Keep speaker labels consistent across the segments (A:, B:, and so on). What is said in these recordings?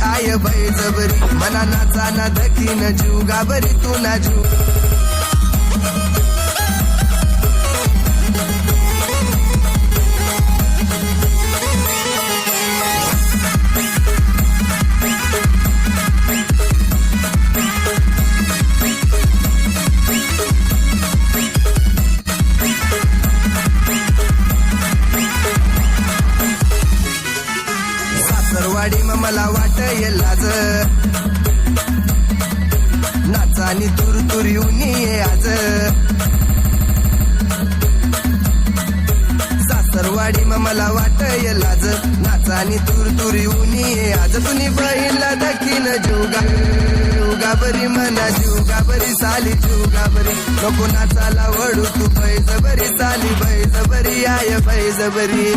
A: बैजबरी साली बैजबरी आय बैजबरी मना नाचा ना दखीन जीव गाबरी तू ना जीव. वाडी मग मला वाट लाज नाचानी तुर तुर येऊन ये आज. सासरवाडी मग मला वाट लाज नाचानी तुर तुर येऊन ये आज. तुम्ही बहिणला दखीन जोगा जोगा बरी मना जोगा बरी साली जोगा बरी. नको नाचाला वडू तू पैज बरी साली बैज बरी आय बैज बरी.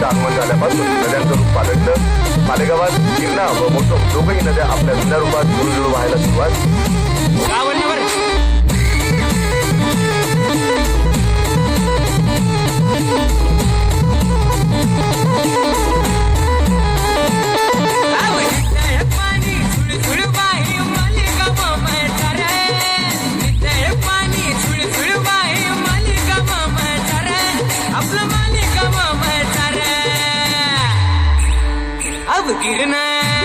B: बळीराजाचं आगमन झाल्यापासून नद्यांचं रूप पालटलं. मालेगावात गिरणा व मोठं दोघही नद्या आपल्या जुन्या रूपात जुळजुळ व्हायला सुरुवात.
C: looking at